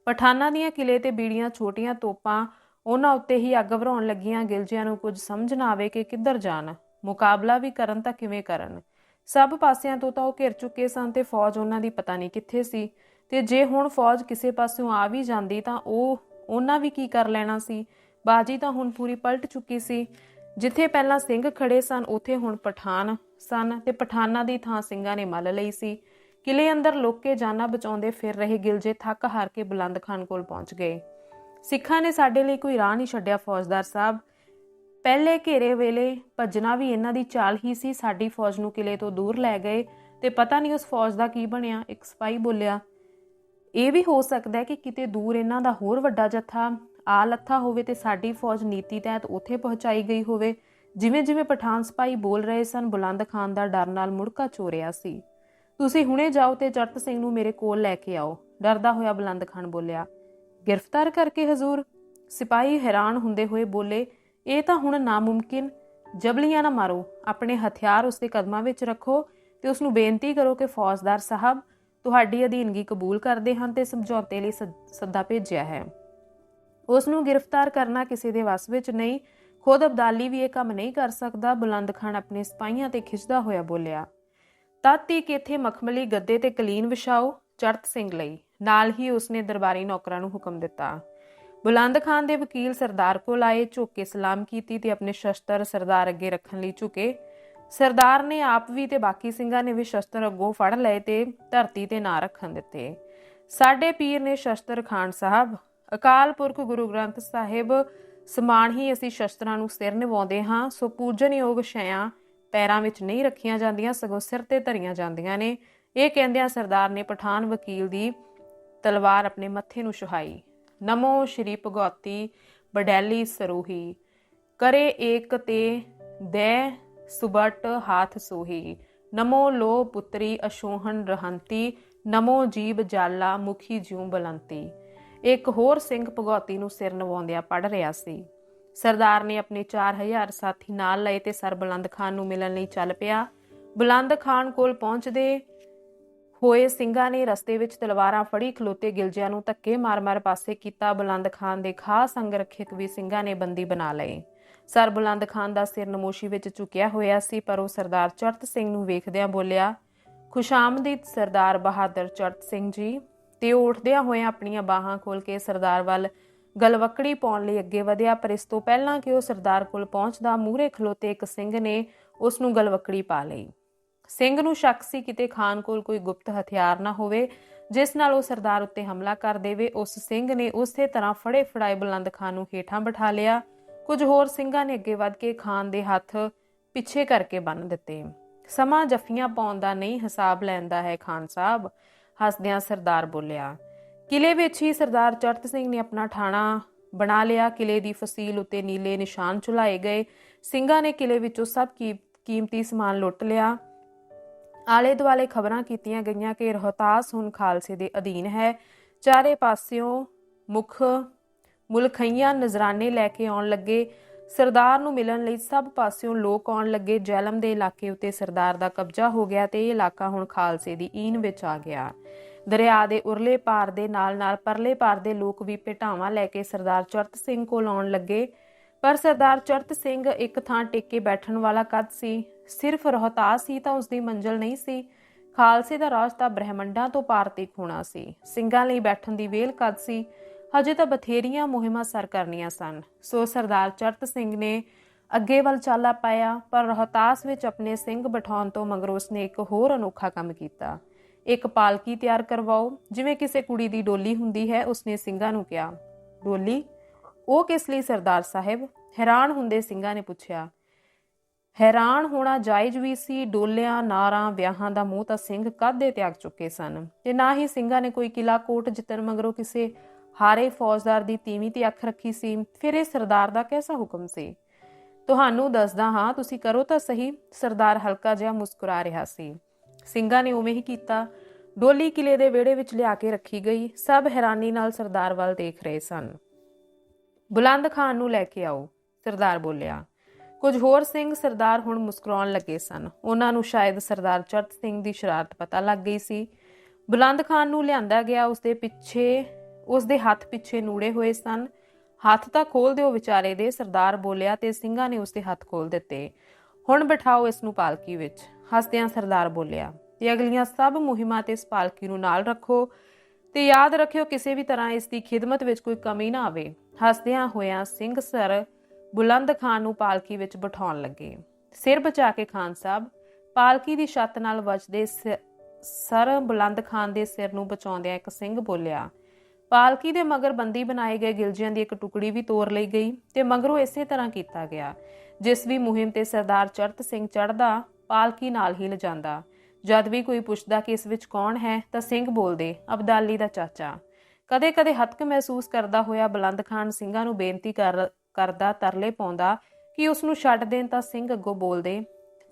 ਪਠਾਨਾਂ ਦੀਆਂ ਕਿਲੇ ਤੇ ਬੀੜੀਆਂ, ਛੋਟੀਆਂ ਤੋਪਾਂ ਉਹਨਾਂ ਉੱਤੇ ਹੀ ਅੱਗ ਵਰਾਉਣ ਲੱਗੀਆਂ। ਗਿਲਜਿਆਂ ਨੂੰ ਕੁਝ ਸਮਝ ਨਾ ਆਵੇ ਕਿ ਕਿੱਧਰ ਜਾਣ। ਮੁਕਾਬਲਾ ਵੀ ਕਰਨ ਤਾਂ ਕਿਵੇਂ ਕਰਨ? ਸਭ ਪਾਸਿਆਂ ਤੋਂ ਤਾਂ ਉਹ ਘਿਰ ਚੁੱਕੇ ਸਨ ਤੇ ਫੌਜ ਉਹਨਾਂ ਦੀ ਪਤਾ ਨਹੀਂ ਕਿੱਥੇ ਸੀ। ਤੇ ਜੇ ਹੁਣ ਫੌਜ ਕਿਸੇ ਪਾਸਿਓਂ ਆ ਵੀ ਜਾਂਦੀ ਤਾਂ ਉਹ, ਉਹਨਾਂ ਵੀ ਕੀ ਕਰ ਲੈਣਾ ਸੀ? ਬਾਜੀ ਤਾਂ ਹੁਣ ਪੂਰੀ ਪਲਟ ਚੁੱਕੀ ਸੀ। ਜਿੱਥੇ ਪਹਿਲਾਂ ਸਿੰਘ ਖੜੇ ਸਨ, ਉੱਥੇ ਹੁਣ ਪਠਾਨ ਸਨ ਤੇ ਪਠਾਨਾਂ ਦੀ ਥਾਂ ਸਿੰਘਾਂ ਨੇ ਮੱਲ ਲਈ ਸੀ। ਕਿਲੇ ਅੰਦਰ ਲੋਕੇ ਜਾਨਾਂ ਬਚਾਉਂਦੇ ਫਿਰ ਰਹੇ ਗਿਲਜੇ ਥੱਕ ਹਾਰ ਕੇ ਬੁਲੰਦ ਖਾਨ ਕੋਲ ਪਹੁੰਚ ਗਏ। ਸਿੱਖਾਂ ਨੇ ਸਾਡੇ ਲਈ ਕੋਈ ਰਾਹ ਨਹੀਂ ਛੱਡਿਆ ਫੌਜਦਾਰ ਸਾਹਿਬ। ਪਹਿਲੇ ਘੇਰੇ ਵੇਲੇ ਭੱਜਣਾ ਵੀ ਇਹਨਾਂ ਦੀ ਚਾਲ ਹੀ ਸੀ। ਸਾਡੀ ਫੌਜ ਨੂੰ ਕਿਲੇ ਤੋਂ ਦੂਰ ਲੈ ਗਏ ਤੇ ਪਤਾ ਨਹੀਂ ਉਸ ਫੌਜ ਦਾ ਕੀ ਬਣਿਆ, ਇੱਕ ਸਿਪਾਹੀ ਬੋਲਿਆ, ਇਹ ਵੀ ਹੋ ਸਕਦਾ ਹੈ ਕਿ ਕਿਤੇ ਦੂਰ ਇਹਨਾਂ ਦਾ ਹੋਰ ਵੱਡਾ ਜੱਥਾ ਆ ਲੱਥਾ ਹੋਵੇ ਤੇ ਸਾਡੀ ਫੌਜ ਨੀਤੀ ਤਹਿਤ ਉੱਥੇ ਪਹੁੰਚਾਈ ਗਈ ਹੋਵੇ। ਜਿਵੇਂ ਜਿਵੇਂ ਪਠਾਨ ਸਿਪਾਹੀ ਬੋਲ ਰਹੇ ਸਨ, ਬੁਲੰਦ ਖਾਨ ਦਾ ਡਰ ਨਾਲ ਮੁੜਕਾ ਚੋਰਿਆ ਸੀ। ਤੁਸੀਂ ਹੁਣੇ ਜਾਓ ਤੇ ਚਰਤ ਸਿੰਘ ਨੂੰ ਮੇਰੇ ਕੋਲ ਲੈ ਕੇ ਆਓ। ਡਰਦਾ ਹੋਇਆ ਬੁਲੰਦ ਖਾਨ ਬੋਲਿਆ ਗ੍ਰਿਫਤਾਰ ਕਰਕੇ ਹਜ਼ੂਰ। ਸਿਪਾਹੀ ਹੈਰਾਨ ਹੁੰਦੇ ਹੋਏ ਬੋਲੇ, ਇਹ ਤਾਂ ਹੁਣ ਨਾਮੁਮਕਿਨ। ਜਬਲੀਆਂ ਨਾ ਮਾਰੋ। ਆਪਣੇ ਹਥਿਆਰ ਉਸਦੇ ਕਦਮਾਂ ਵਿੱਚ ਰੱਖੋ ਤੇ ਉਸ ਨੂੰ ਬੇਨਤੀ ਕਰੋ ਕਿ ਫੌਜਦਾਰ ਸਾਹਿਬ ਤੁਹਾਡੀ ਅਧੀਨਗੀ ਕਬੂਲ ਕਰਦੇ ਹਨ ਤੇ ਸਮਝੌਤੇ ਲਈ ਸੱਦਾ ਭੇਜਿਆ ਹੈ। ਉਸ ਨੂੰ ਗ੍ਰਿਫਤਾਰ ਕਰਨਾ ਕਿਸੇ ਦੇ ਵੱਸ ਵਿੱਚ ਨਹੀਂ, ਖੁਦ ਅਬਦਾਲੀ ਵੀ ਇਹ ਕੰਮ ਨਹੀਂ ਕਰ ਸਕਦਾ। ਬੁਲੰਦ ਖਾਨ ਆਪਣੇ ਸਿਪਾਹੀਆਂ ਤੇ ਖਿੱਚਦਾ ਹੋਇਆ ਬੋਲਿਆ, ਤਾਤੀ ਕਿ ਇੱਥੇ ਮਖਮਲੀ ਗੱਦੇ ਤੇ ਕਲੀਨ ਵਿਛਾਓ? ਚੜਤ ਸਿੰਘ ਲਈ। ਨਾਲ ਹੀ ਉਸਨੇ ਦਰਬਾਰੀ ਨੌਕਰਾਂ ਨੂੰ ਹੁਕਮ ਦਿੱਤਾ। ਬੁਲੰਦ ਖਾਨ ਦੇ ਵਕੀਲ ਸਰਦਾਰ ਕੋਲ ਆਏ, ਝੁੱਕੇ ਸਲਾਮ ਕੀਤੀ ਤੇ ਆਪਣੇ ਸ਼ਸਤਰ ਸਰਦਾਰ ਅੱਗੇ ਰੱਖਣ ਲਈ ਝੁਕੇ। ਸਰਦਾਰ ਨੇ ਆਪ ਵੀ ਤੇ ਬਾਕੀ ਸਿੰਘਾਂ ਨੇ ਵੀ ਸ਼ਸਤਰ ਅੱਗੋਂ ਫੜ ਲਏ ਤੇ ਧਰਤੀ ਤੇ ਨਾ ਰੱਖਣ ਦਿੱਤੇ। ਸਾਡੇ ਪੀਰ ਨੇ ਸ਼ਸਤਰ ਖਾਨ ਸਾਹਿਬ, ਅਕਾਲ ਪੁਰਖ ਗੁਰੂ ਗ੍ਰੰਥ ਸਾਹਿਬ, ਸਮਾਨ ਹੀ ਅਸੀਂ ਸ਼ਸਤਰਾਂ ਨੂੰ ਸਿਰ ਨਿਵਾਉਂਦੇ ਹਾਂ, ਸੋ ਪੂਜਨਯੋਗ ਸ਼ੈਆਂ ਪੈਰਾਂ ਵਿੱਚ ਨਹੀਂ ਰੱਖੀਆਂ ਜਾਂਦੀਆਂ, ਸਗੋਂ ਸਿਰ ਤੇ ਧਰੀਆਂ ਜਾਂਦੀਆਂ ਨੇ। ਇਹ ਕਹਿੰਦਿਆਂ ਸਰਦਾਰ ਨੇ ਪਠਾਨ ਵਕੀਲ ਦੀ ਤਲਵਾਰ ਆਪਣੇ ਮੱਥੇ ਨੂੰ ਛੁਹਾਈ ਨਮੋ ਸ਼੍ਰੀ ਭਗਵਤੀ ਬਡੈਲੀ ਸਰੂਹੀ। ਕਰੇ ਏਕ ਤੇ ਦੇ ਸੁਬਟ ਹਾਥ ਸੋਹੀ। ਨਮੋ ਲੋ ਪੁੱਤਰੀ ਅਸ਼ੋਹਨ ਰਹੰਤੀ। ਨਮੋ ਜੀਬ ਜਾਲਾ ਮੁਖੀ ਜਿਉ ਬਲੰਤੀ। ਇੱਕ ਹੋਰ ਸਿੰਘ ਭਗਵਤੀ ਨੂੰ ਸਿਰ ਨਵਾਉਂਦਿਆਂ ਪੜ ਰਿਹਾ ਸੀ। ਸਰਦਾਰ ਨੇ ਆਪਣੇ 4000 ਸਾਥੀ ਨਾਲ ਲਏ ਤੇ ਸਰ ਬੁਲੰਦ ਖਾਨ ਨੂੰ ਮਿਲਣ ਲਈ ਚੱਲ ਪਿਆ। ਬੁਲੰਦ ਖਾਨ ਕੋਲ ਪਹੁੰਚਦੇ ਹੋਏ ਸਿੰਘਾਂ ਨੇ ਰਸਤੇ ਵਿੱਚ ਤਲਵਾਰਾਂ ਫੜੀ, ਖਲੋਤੇ ਗਿਲਜਿਆਂ ਨੂੰ ਧੱਕੇ ਮਾਰ-ਮਾਰ ਪਾਸੇ ਕੀਤਾ। ਬੁਲੰਦ ਖਾਨ ਦੇ ਖਾਸ ਅੰਗ ਰੱਖਿਅਕ ਵੀ ਸਿੰਘਾਂ ਨੇ ਬੰਦੀ ਬਣਾ ਲਏ ਸਰ ਬੁਲੰਦ ਖਾਨ ਦਾ ਸਿਰ ਨਮੋਸ਼ੀ ਵਿੱਚ ਝੁਕਿਆ ਹੋਇਆ ਸੀ, ਪਰ ਉਹ ਸਰਦਾਰ ਚਰਤ ਸਿੰਘ ਨੂੰ ਵੇਖਦਿਆਂ ਬੋਲਿਆ, ਖੁਸ਼ਾਮਦੀਦ ਸਰਦਾਰ ਬਹਾਦਰ ਚੜਤ ਸਿੰਘ ਜੀ। ਤੇ ਉਹ ਉੱਠਦਿਆਂ ਹੋਇਆਂ ਆਪਣੀਆਂ ਬਾਹਾਂ ਖੋਲ ਕੇ ਸਰਦਾਰ ਵੱਲ ਗਲਵਕੜੀ ਪਾਉਣ ਲਈ ਅੱਗੇ ਵਧਿਆ, ਪਰ ਇਸ ਤੋਂ ਪਹਿਲਾਂ ਕਿ ਉਹ ਸਰਦਾਰ ਕੋਲ ਪਹੁੰਚਦਾ, ਮੂਹਰੇ ਖਲੋਤੇ ਇੱਕ ਸਿੰਘ ਨੇ ਉਸ ਨੂੰ ਗਲਵਕੜੀ ਪਾ ਲਈ। ਸਿੰਘ ਨੂੰ ਸ਼ੱਕ ਸੀ ਕਿਤੇ ਖਾਨ ਕੋਲ ਕੋਈ ਗੁਪਤ ਹਥਿਆਰ ਨਾ ਹੋਵੇ। ਜਿਸ ਨਾਲ ਉਹ ਸਰਦਾਰ ਉੱਤੇ ਹਮਲਾ ਕਰ ਦੇਵੇ, ਉਸ ਸਿੰਘ ਨੇ ਉਸੇ ਤਰ੍ਹਾਂ ਫੜੇ ਫੜਾਏ ਬੁਲੰਦ ਖਾਨ ਨੂੰ ਹੇਠਾਂ ਬਿਠਾ ਲਿਆ। ਕੁਝ ਹੋਰ ਸਿੰਘਾਂ ਨੇ ਅੱਗੇ ਵੱਧ ਕੇ ਖਾਨ ਦੇ ਹੱਥ ਪਿੱਛੇ ਕਰਕੇ ਬੰਨ ਦਿੱਤੇ। ਸਮਾਂ ਜਫੀਆਂ ਪਾਉਣ ਦਾ ਨਹੀਂ ਹਿਸਾਬ ਲੈਂਦਾ ਹੈ ਖਾਨ ਸਾਹਿਬ, ਹੱਸਦਿਆਂ ਸਰਦਾਰ ਬੋਲਿਆ। ਕਿਲੇ ਵਿੱਚ ਹੀ ਸਰਦਾਰ ਚੜਤ ਸਿੰਘ ਨੇ ਆਪਣਾ ਠਾਣਾ ਬਣਾ ਲਿਆ। ਕਿਲੇ ਦੀ ਫਸੀਲ ਉੱਤੇ ਨੀਲੇ ਨਿਸ਼ਾਨ ਚੁਲਾਏ ਗਏ। ਸਿੰਘਾਂ ਨੇ ਕਿਲੇ ਵਿੱਚੋਂ ਸਭ ਕੀ ਕੀਮਤੀ ਸਮਾਨ ਲੁੱਟ ਲਿਆ। ਆਲੇ ਦੁਆਲੇ ਖਬਰਾਂ ਕੀਤੀਆਂ ਗਈਆਂ ਕਿ ਰੋਹਤਾਸ ਹੁਣ ਖਾਲਸੇ ਦੇ ਅਧੀਨ ਹੈ। ਚਾਰੇ ਪਾਸਿਓਂ ਮੁਖ ਮੁਲਖਈਆਂ ਨਜ਼ਰਾਨੇ ਲੈ ਕੇ ਆਉਣ ਲੱਗੇ। ਸਰਦਾਰ ਨੂੰ ਮਿਲਣ ਲਈ ਸਭ ਪਾਸਿਓਂ ਲੋਕ ਆਉਣ ਲੱਗੇ। ਜੈਲਮ ਦੇ ਇਲਾਕੇ ਉੱਤੇ ਸਰਦਾਰ ਦਾ ਕਬਜ਼ਾ ਹੋ ਗਿਆ ਤੇ ਇਹ ਇਲਾਕਾ ਹੁਣ ਖਾਲਸੇ ਦੀ ਈਨ ਵਿੱਚ ਆ ਗਿਆ। ਦਰਿਆ ਦੇ ਉਰਲੇ ਪਾਰ ਦੇ ਨਾਲ-ਨਾਲ ਪਰਲੇ ਪਾਰ ਦੇ ਲੋਕ ਵੀ ਭੇਟਾਵਾਂ ਲੈ ਕੇ ਸਰਦਾਰ ਚਰਤ ਸਿੰਘ ਕੋਲ ਆਉਣ ਲੱਗੇ। ਪਰ ਸਰਦਾਰ ਚਰਤ ਸਿੰਘ ਇੱਕ ਥਾਂ ਟਿਕ ਕੇ ਬੈਠਣ ਵਾਲਾ ਕਦ ਸੀ? ਸਿਰਫ ਰੋਹਤਾਸ ਹੀ ਤਾਂ ਉਸ ਦੀ ਮੰਜ਼ਲ ਨਹੀਂ ਸੀ। ਖਾਲਸੇ ਦਾ ਰਾਜ ਤਾਂ ਬ੍ਰਹਿਮੰਡਾਂ ਤੋਂ ਪਾਰ ਤੇ ਖੋਣਾ ਸੀ। ਸਿੰਘਾਂ ਲਈ ਬੈਠਣ ਦੀ ਵੇਲ ਕਦ ਸੀ? ਹਜੇ ਤਾਂ ਬਥੇਰੀਆਂ ਮੁਹਿੰਮਾਂ ਸਰ ਕਰਨੀਆਂ ਸਨ। ਸੋ ਸਰਦਾਰ ਚਰਤ ਸਿੰਘ ਨੇ ਅੱਗੇ ਵੱਲ ਚਾਲਾ ਪਾਇਆ, ਪਰ ਰੋਹਤਾਸ ਵਿੱਚ ਆਪਣੇ ਸਿੰਘ ਬਿਠਾਉਣ ਤੋਂ ਮਗਰੋਂ ਉਸਨੇ ਇੱਕ ਹੋਰ ਅਨੋਖਾ ਕੰਮ ਕੀਤਾ। ਇੱਕ ਪਾਲਕੀ ਤਿਆਰ ਕਰਵਾਓ, ਜਿਵੇਂ ਕਿਸੇ ਕੁੜੀ ਦੀ ਡੋਲੀ ਹੁੰਦੀ ਹੈ, ਉਸਨੇ ਸਿੰਘਾਂ ਨੂੰ ਕਿਹਾ। ਡੋਲੀ? ਉਹ ਕਿਸ ਲਈ ਸਰਦਾਰ ਸਾਹਿਬ? ਹੈਰਾਨ ਹੁੰਦੇ ਸਿੰਘਾਂ ਨੇ ਪੁੱਛਿਆ। ਹੈਰਾਨ ਹੋਣਾ ਜਾਇਜ਼ ਵੀ ਸੀ, ਡੋਲਿਆਂ, ਨਾਰਾਂ, ਵਿਆਹਾਂ ਦਾ ਮੂੰਹ ਤਾਂ ਸਿੰਘ ਕਾਦੇ ਤਿਆਗ ਚੁੱਕੇ ਸਨ? ਤੇ ਨਾ ਹੀ ਸਿੰਘਾਂ ਨੇ ਕੋਈ ਕਿਲਾ ਕੋਟ ਜਿੱਤਣ ਮਗਰੋਂ ਕਿਸੇ ਹਾਰੇ ਫੌਜਦਾਰ ਦੀ ਤੀਵੀਂ ਤੇ ਅੱਖ ਰੱਖੀ ਸੀ, ਫਿਰ ਇਹ ਸਰਦਾਰ ਦਾ ਕਿਹਦਾ ਹੁਕਮ ਸੀ? ਤੁਹਾਨੂੰ ਦੱਸਦਾ ਹਾਂ, ਤੁਸੀਂ ਕਰੋ ਤਾਂ ਸਹੀ, ਸਰਦਾਰ ਹਲਕਾ ਜਿਹਾ ਮੁਸਕਰਾ ਰਿਹਾ ਸੀ। ਸਿੰਘਾਂ ਨੇ ਉਵੇਂ ਹੀ ਕੀਤਾ। ਡੋਲੀ ਕਿਲੇ ਦੇ ਵਿਹੜੇ ਵਿੱਚ ਲਿਆ ਕੇ ਰੱਖੀ ਗਈ। ਸਭ ਹੈਰਾਨੀ ਨਾਲ ਸਰਦਾਰ ਵੱਲ ਦੇਖ ਰਹੇ ਸਨ। ਬੁਲੰਦ ਖਾਨ ਨੂੰ ਲੈ ਕੇ ਆਓ, ਸਰਦਾਰ ਬੋਲਿਆ। ਕੁਝ ਹੋਰ ਸਿੰਘ ਸਰਦਾਰ ਹੁਣ ਮੁਸਕਰਾਉਣ ਲੱਗੇ ਸਨ। ਉਹਨਾਂ ਨੂੰ ਸ਼ਾਇਦ ਸਰਦਾਰ ਚਰਤ ਸਿੰਘ ਦੀ ਸ਼ਰਾਰਤ ਪਤਾ ਲੱਗ ਗਈ ਸੀ। ਬੁਲੰਦ ਖਾਨ ਨੂੰ ਲਿਆਂਦਾ ਗਿਆ ਉਸ ਦੇ ਪਿੱਛੇ, ਉਸ ਦੇ ਹੱਥ ਪਿੱਛੇ ਨੂੜੇ ਹੋਏ ਸਨ। ਹੱਥ ਤਾਂ ਖੋਲ ਦਿਓ ਵਿਚਾਰੇ ਦੇ, ਸਰਦਾਰ ਬੋਲਿਆ ਤੇ ਸਿੰਘਾਂ ਨੇ ਉਸ ਦੇ ਹੱਥ ਖੋਲ ਦਿੱਤੇ। ਹੁਣ ਬਿਠਾਓ ਇਸ ਨੂੰ ਪਾਲਕੀ ਵਿੱਚ, ਹੱਸਦਿਆਂ ਸਰਦਾਰ ਬੋਲਿਆ ਤੇ ਅਗਲੀਆਂ ਸਭ ਮੁਹਿੰਮਾਂ ਤੇ ਇਸ ਪਾਲਕੀ ਨੂੰ ਨਾਲ ਰੱਖੋ ਤੇ ਯਾਦ ਰੱਖਿਓ ਕਿਸੇ ਵੀ ਤਰ੍ਹਾਂ ਇਸ ਦੀ ਖਿਦਮਤ ਵਿੱਚ ਕੋਈ ਕਮੀ ਨਾ ਆਵੇ। ਹੱਸਦਿਆਂ ਹੋਇਆਂ ਸਿੰਘ ਸਰ ਬੁਲੰਦ ਖਾਨ ਨੂੰ ਪਾਲਕੀ ਵਿੱਚ ਬਿਠਾਉਣ ਲੱਗੇ। ਸਿਰ ਬਚਾ ਕੇ ਖਾਨ ਸਾਹਿਬ ਪਾਲਕੀ ਦੀ ਛੱਤ ਨਾਲ ਵੱਜਦੇ ਸਰ ਬੁਲੰਦ ਖਾਨ ਦੇ ਸਿਰ ਨੂੰ ਬਚਾਉਂਦਿਆਂ ਇੱਕ ਸਿੰਘ ਬੋਲਿਆ, ਪਾਲਕੀ ਦੇ ਮਗਰ ਬੰਦੀ ਬਣਾਏ ਗਏ ਗਿਲਜੀਆਂ ਦੀ ਇੱਕ ਟੁਕੜੀ ਵੀ ਤੋੜ ਲਈ ਗਈ ਤੇ ਮਗਰੋਂ ਇਸੇ ਤਰ੍ਹਾਂ ਕੀਤਾ ਗਿਆ। ਜਿਸ ਵੀ ਮੁਹਿੰਮ ਤੇ ਸਰਦਾਰ ਚੜਤ ਸਿੰਘ ਚੜਦਾ ਪਾਲਕੀ ਨਾਲ ਹੀ ਲਿਜਾਂਦਾ ਜਦ ਵੀ ਕੋਈ ਪੁੱਛਦਾ ਕਿ ਇਸ ਵਿੱਚ ਕੌਣ ਹੈ, ਤਾਂ ਸਿੰਘ ਬੋਲਦੇ, ਅਬਦਾਲੀ ਦਾ ਚਾਚਾ। ਕਦੇ-ਕਦੇ ਹਤਕ ਮਹਿਸੂਸ ਕਰਦਾ ਹੋਇਆ ਬਲੰਦ ਖਾਨ ਸਿੰਘਾਂ ਨੂੰ ਬੇਨਤੀ ਕਰ ਕਰਦਾ, ਤਰਲੇ ਪਾਉਂਦਾ ਕਿ ਉਸ ਨੂੰ ਛੱਡ ਦੇਣ ਤਾਂ ਸਿੰਘ ਅੱਗੋਂ ਬੋਲਦੇ,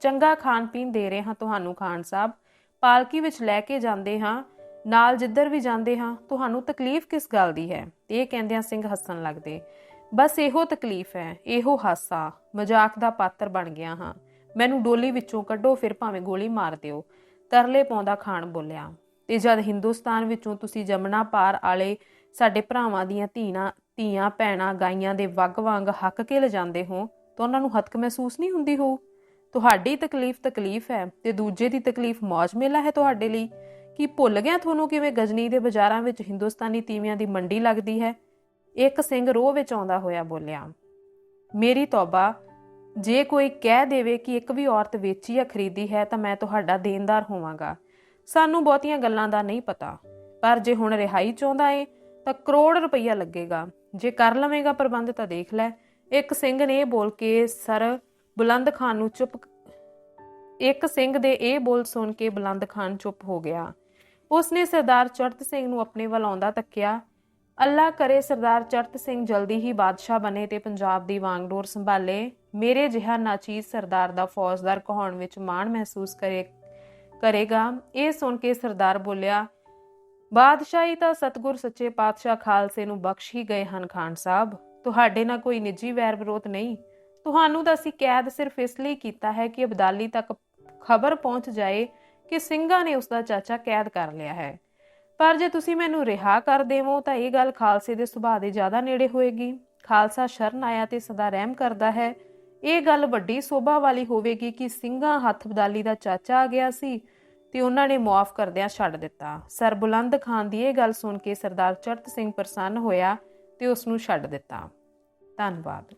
ਚੰਗਾ ਖਾਣ ਪੀਣ ਦੇ ਰਹੇ ਹਾਂ ਤੁਹਾਨੂੰ ਖਾਨ ਸਾਹਿਬ। ਪਾਲਕੀ ਵਿੱਚ ਲੈ ਕੇ ਜਾਂਦੇ ਹਾਂ, ਨਾਲ ਜਿੱਧਰ ਵੀ ਜਾਂਦੇ ਹਾਂ, ਤੁਹਾਨੂੰ ਤਕਲੀਫ ਕਿਸ ਗੱਲ ਦੀ ਹੈ? ਇਹ ਕਹਿੰਦਿਆਂ ਸਿੰਘ ਹੱਸਣ ਲੱਗਦੇ, ਬਸ ਇਹੋ ਤਕਲੀਫ ਹੈ, ਇਹੋ ਹਾਸਾ, ਮਜ਼ਾਕ ਦਾ ਪਾਤਰ ਬਣ ਗਿਆ ਹਾਂ। ਮੈਨੂੰ ਡੋਲੀ ਵਿੱਚੋਂ ਕੱਢੋ, ਫਿਰ ਭਾਵੇਂ ਗੋਲੀ ਮਾਰ ਦਿਓ। ਤਰਲੇ ਪਾਉਂਦਾ ਖਾਨ ਬੋਲਿਆ, ਤੇ ਜਦ ਹਿੰਦੁਸਤਾਨ ਵਿੱਚੋਂ ਤੁਸੀਂ ਜਮਨਾ ਪਾਰ ਆਲੇ ਸਾਡੇ ਭਰਾਵਾਂ ਦੀਆਂ ਧੀਆਂ ਧੀਆਂ ਭੈਣਾਂ ਗਾਈਆਂ ਦੇ ਵਗ ਵਾਂਗ ਹੱਕ ਕੇ ਲਿਜਾਂਦੇ ਹੋ ਤਾਂ ਉਹਨਾਂ ਨੂੰ ਹਤਕ ਮਹਿਸੂਸ ਨਹੀਂ ਹੁੰਦੀ ਹੋ? ਤੁਹਾਡੀ ਤਕਲੀਫ ਤਕਲੀਫ ਹੈ ਤੇ ਦੂਜੇ ਦੀ ਤਕਲੀਫ ਮੌਜ ਮੇਲਾ ਹੈ ਤੁਹਾਡੇ ਲਈ। ਕੀ ਭੁੱਲ ਗਿਆ ਤੁਹਾਨੂੰ ਕਿਵੇਂ ਗਜਨੀ ਦੇ ਬਾਜ਼ਾਰਾਂ ਵਿੱਚ ਹਿੰਦੁਸਤਾਨੀ ਤੀਵੀਆਂ ਦੀ ਮੰਡੀ ਲੱਗਦੀ ਹੈ? ਇੱਕ ਸਿੰਘ ਰੋਹ ਵਿੱਚ ਆਉਂਦਾ ਹੋਇਆ ਬੋਲਿਆ, ਮੇਰੀ ਤੌਬਾ, ਜੇ ਕੋਈ ਕਹਿ ਦੇਵੇ ਕਿ ਇੱਕ ਵੀ ਔਰਤ ਵੇਚੀ ਜਾਂ ਖਰੀਦੀ ਹੈ ਤਾਂ ਮੈਂ ਤੁਹਾਡਾ ਦੇਣਦਾਰ ਹੋਵਾਂਗਾ। ਸਾਨੂੰ ਬਹੁਤੀਆਂ ਗੱਲਾਂ ਦਾ ਨਹੀਂ ਪਤਾ, ਪਰ ਜੇ ਹੁਣ ਰਿਹਾਈ ਚਾਹੁੰਦਾ ਏ ਤਾਂ ਕਰੋੜ ਰੁਪਈਆ ਲੱਗੇਗਾ। ਜੇ ਕਰ ਲਵੇਂਗਾ ਪ੍ਰਬੰਧ ਤਾਂ ਦੇਖ ਲੈ। ਇੱਕ ਸਿੰਘ ਨੇ ਇਹ ਬੋਲ ਕੇ ਸਰ ਬੁਲੰਦ ਖਾਨ ਨੂੰ ਚੁੱਪ ਇੱਕ ਸਿੰਘ ਦੇ ਇਹ ਬੋਲ ਸੁਣ ਕੇ ਬੁਲੰਦ ਖਾਨ ਚੁੱਪ ਹੋ ਗਿਆ। ਉਸਨੇ ਸਰਦਾਰ ਚੜਤ ਸਿੰਘ ਨੂੰ ਆਪਣੇ ਵੱਲ ਆਉਂਦਾ ਤੱਕਿਆ। ਅੱਲਾ ਕਰੇ ਸਰਦਾਰ ਚੜਤ ਸਿੰਘ ਜਲਦੀ ਹੀ ਬਾਦਸ਼ਾਹ ਬਣੇ ਤੇ ਪੰਜਾਬ ਦੀ ਵਾਂਗਡੋਰ ਸੰਭਾਲੇ। ਮੇਰੇ ਜਿਹਾ ਨਾਚੀਜ਼ ਸਰਦਾਰ ਦਾ ਫੌਜਦਾਰ ਕਹਾਉਣ ਵਿੱਚ ਮਾਣ ਮਹਿਸੂਸ ਕਰੇ ਕਰੇਗਾ। ਇਹ ਸੁਣ ਕੇ ਸਰਦਾਰ ਬੋਲਿਆ ਬਾਦਸ਼ਾਹੀ ਤਾਂ ਸਤਗੁਰ ਸੱਚੇ ਪਾਤਸ਼ਾਹ ਖਾਲਸੇ ਨੂੰ ਬਖਸ਼ ਹੀ ਗਏ ਹਨ ਖਾਨ ਸਾਹਿਬ। ਤੁਹਾਡੇ ਨਾਲ ਕੋਈ ਨਿੱਜੀ ਵੈਰ ਵਿਰੋਧ ਨਹੀਂ। ਤੁਹਾਨੂੰ ਤਾਂ ਅਸੀਂ ਕੈਦ ਸਿਰਫ ਇਸ ਲਈ ਕੀਤਾ ਹੈ ਕਿ ਅਬਦਾਲੀ ਤੱਕ ਖਬਰ ਪਹੁੰਚ ਜਾਏ ਕਿ ਸਿੰਘਾਂ ਨੇ ਉਸ ਦਾ ਚਾਚਾ ਕੈਦ ਕਰ ਲਿਆ ਹੈ। ਪਰ ਜੇ ਤੁਸੀਂ ਮੈਨੂੰ ਰਿਹਾ ਕਰ ਦੇਵੋ ਤਾਂ ਇਹ ਗੱਲ ਖਾਲਸੇ ਦੇ ਸੁਭਾਅ ਦੇ ਜ਼ਿਆਦਾ ਨੇੜੇ ਹੋਏਗੀ। ਖਾਲਸਾ ਸ਼ਰਨ ਆਇਆ ਤੇ ਸਦਾ ਰਹਿਮ ਕਰਦਾ ਹੈ। ਇਹ ਗੱਲ ਵੱਡੀ ਸੋਭਾ ਵਾਲੀ ਹੋਵੇਗੀ ਕਿ ਸਿੰਘਾਂ ਹੱਥ ਬਦਾਲੀ ਦਾ ਚਾਚਾ ਆ ਗਿਆ ਸੀ। ਤੇ ਉਹਨਾਂ ਨੇ ਮੁਆਫ ਕਰਦਿਆਂ ਛੱਡ ਦਿੱਤਾ। ਸਰ ਬੁਲੰਦ ਖਾਨ ਦੀ ਇਹ ਗੱਲ ਸੁਣ ਕੇ ਸਰਦਾਰ ਚਰਤ ਸਿੰਘ ਪ੍ਰਸੰਨ ਹੋਇਆ ਤੇ ਉਸ ਨੂੰ ਛੱਡ ਦਿੱਤਾ। ਧੰਨਵਾਦ।